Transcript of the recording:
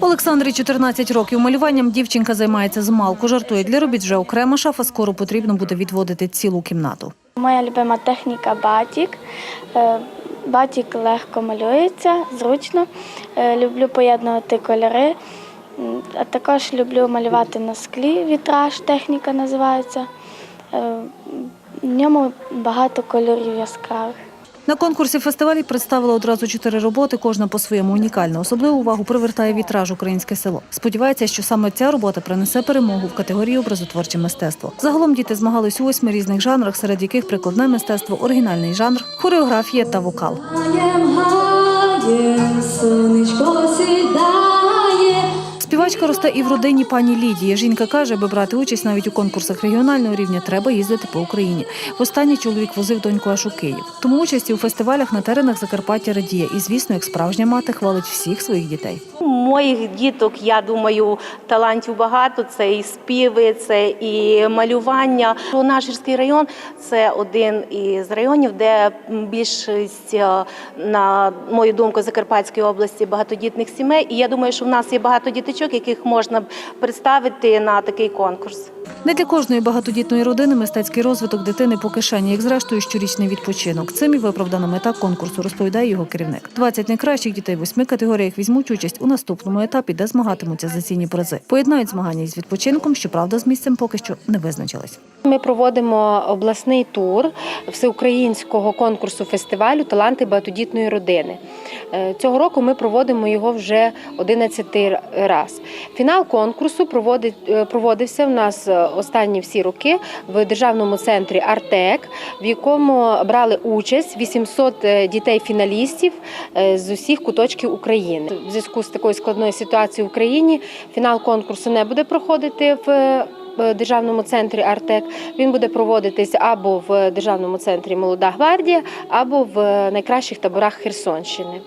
Олександрі 14 років. Малюванням дівчинка займається з малку. Жартує для робіт вже окрема шафа. Скоро потрібно буде відводити цілу кімнату. Моя любима техніка батік. Е, Батік легко малюється, зручно. Е, Люблю поєднувати кольори. А також люблю малювати на склі. Вітраж техніка називається. Е, В ньому багато кольорів яскравих. На конкурсі фестивалі представили одразу чотири роботи, кожна по-своєму унікальна. Особливу увагу привертає вітраж Українське село. Сподівається, що саме ця робота принесе перемогу в категорії образотворче мистецтво. Загалом діти змагались у восьми різних жанрах, серед яких прикладне мистецтво, оригінальний жанр, хореографія та вокал. Співачка росте і в родині пані Лідії. Жінка каже, аби брати участь навіть у конкурсах регіонального рівня, треба їздити по Україні. Востаннє чоловік возив доньку аж у Київ. Тому участі у фестивалях на теренах Закарпаття радіє. І, звісно, як справжня мати хвалить всіх своїх дітей. Моїх діток, я думаю, талантів багато. Це і співи, це і малювання. Наш гірський район це один із районів, де більшість, е, на мою думку, Закарпатської області багатодітних сімей. І я думаю, що в нас є багато діточок, яких можна представити на такий конкурс. Не для кожної багатодітної родини мистецький розвиток дитини по кишені, як зрештою щорічний відпочинок. Цим і виправдана мета конкурсу, розповідає його керівник. 20 найкращих дітей восьми категоріях візьмуть участь у наступному етапі, де змагатимуться за цінні призи. Поєднають змагання із відпочинком, щоправда, з місцем поки що не визначились. Ми проводимо обласний тур всеукраїнського конкурсу фестивалю Таланти багатодітної родини. Е, Цього року ми проводимо його вже 11 раз. Фінал конкурсу е, проводився в нас е, останні всі роки в державному центрі Артек, в якому брали участь 800 дітей-фіналістів з усіх куточків України. В зв'язку з такою складною ситуацією в Україні фінал конкурсу не буде проходити в в державному центрі Артек. Він буде проводитись або в державному центрі Молода гвардія, або в найкращих таборах Херсонщини.